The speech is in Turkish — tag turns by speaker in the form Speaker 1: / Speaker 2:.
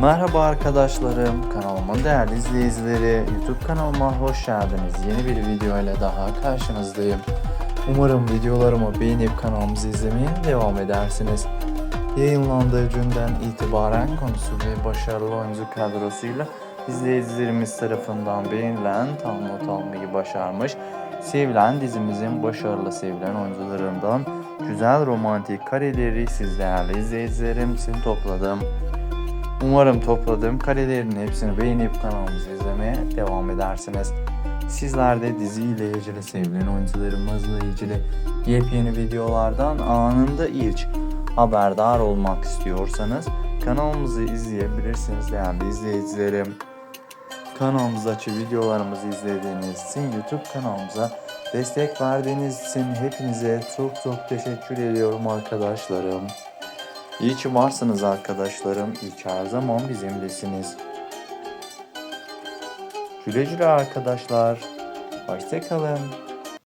Speaker 1: Merhaba arkadaşlarım, kanalımın değerli izleyicileri, YouTube kanalıma hoş geldiniz. Yeni bir video ile daha karşınızdayım. Umarım videolarımı beğenip kanalımızı izlemeye devam edersiniz. Yayınlandığı günden itibaren konusu ve başarılı oyuncu kadrosuyla izleyicilerimiz tarafından beğenilen, tam almayı başarmış, sevilen dizimizin başarılı sevilen oyuncularından güzel romantik kareleri siz değerli izleyicilerim için topladım. Umarım topladığım karelerin hepsini beğenip kanalımızı izlemeye devam edersiniz. Sizler de diziyle ilgili sevilen oyuncularımızla ilgili yepyeni videolardan anında ilk haberdar olmak istiyorsanız kanalımızı izleyebilirsiniz değerli izleyicilerim. Kanalımızdaki videolarımızı izlediğiniz için YouTube kanalımıza destek verdiğiniz için hepinize çok çok teşekkür ediyorum arkadaşlarım. İyi ki varsınız arkadaşlarım. İyi ki her zaman bizimlesiniz. Güle güle arkadaşlar. Hoşçakalın.